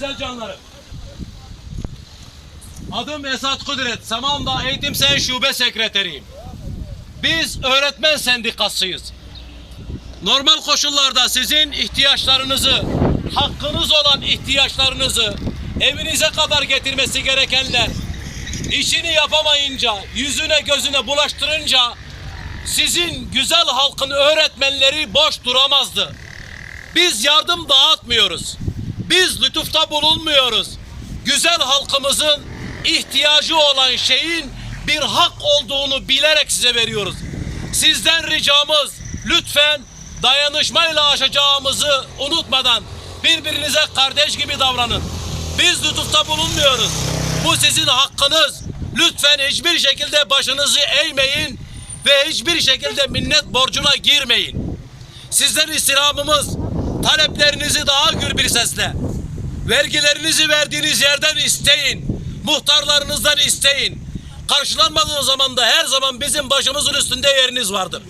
Güzel canlarım. Adım Esat Kudret. Samandağ Eğitim Sen Şube Sekreteriyim. Biz öğretmen sendikasıyız. Normal koşullarda sizin ihtiyaçlarınızı, hakkınız olan ihtiyaçlarınızı evinize kadar getirmesi gerekenler işini yapamayınca, yüzüne gözüne bulaştırınca sizin güzel halkın öğretmenleri boş duramazdı. Biz yardım dağıtmıyoruz. Biz lütufta bulunmuyoruz. Güzel halkımızın ihtiyacı olan şeyin bir hak olduğunu bilerek size veriyoruz. Sizden ricamız lütfen dayanışmayla aşacağımızı unutmadan birbirinize kardeş gibi davranın. Biz lütufta bulunmuyoruz. Bu sizin hakkınız. Lütfen hiçbir şekilde başınızı eğmeyin ve hiçbir şekilde minnet borcuna girmeyin. Sizden istirhamımız taleplerinizi daha gür bir sesle vergilerinizi verdiğiniz yerden isteyin. Muhtarlarınızdan isteyin. Karşılanmadığı zaman da her zaman bizim başımızın üstünde yeriniz vardır.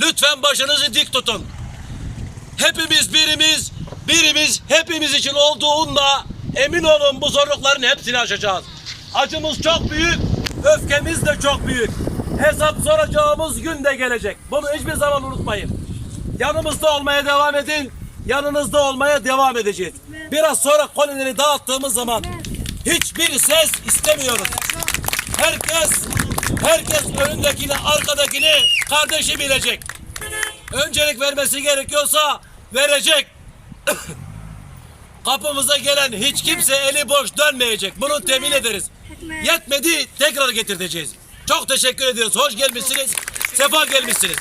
Lütfen başınızı dik tutun. Hepimiz birimiz, birimiz hepimiz için olduğunda emin olun bu zorlukların hepsini aşacağız. Acımız çok büyük, öfkemiz de çok büyük. Hesap soracağımız gün de gelecek. Bunu hiçbir zaman unutmayın. Yanımızda olmaya devam edin. Yanınızda olmaya devam edeceğiz. Biraz sonra kolileri dağıttığımız zaman hiçbir ses istemiyoruz. Herkes herkes önündekini, arkadakini kardeşi bilecek. Öncelik vermesi gerekiyorsa verecek. Kapımıza gelen hiç kimse eli boş dönmeyecek. Bunu temin ederiz. Yetmedi tekrar getirteceğiz. Çok teşekkür ediyoruz. Hoş gelmişsiniz. Sefa gelmişsiniz.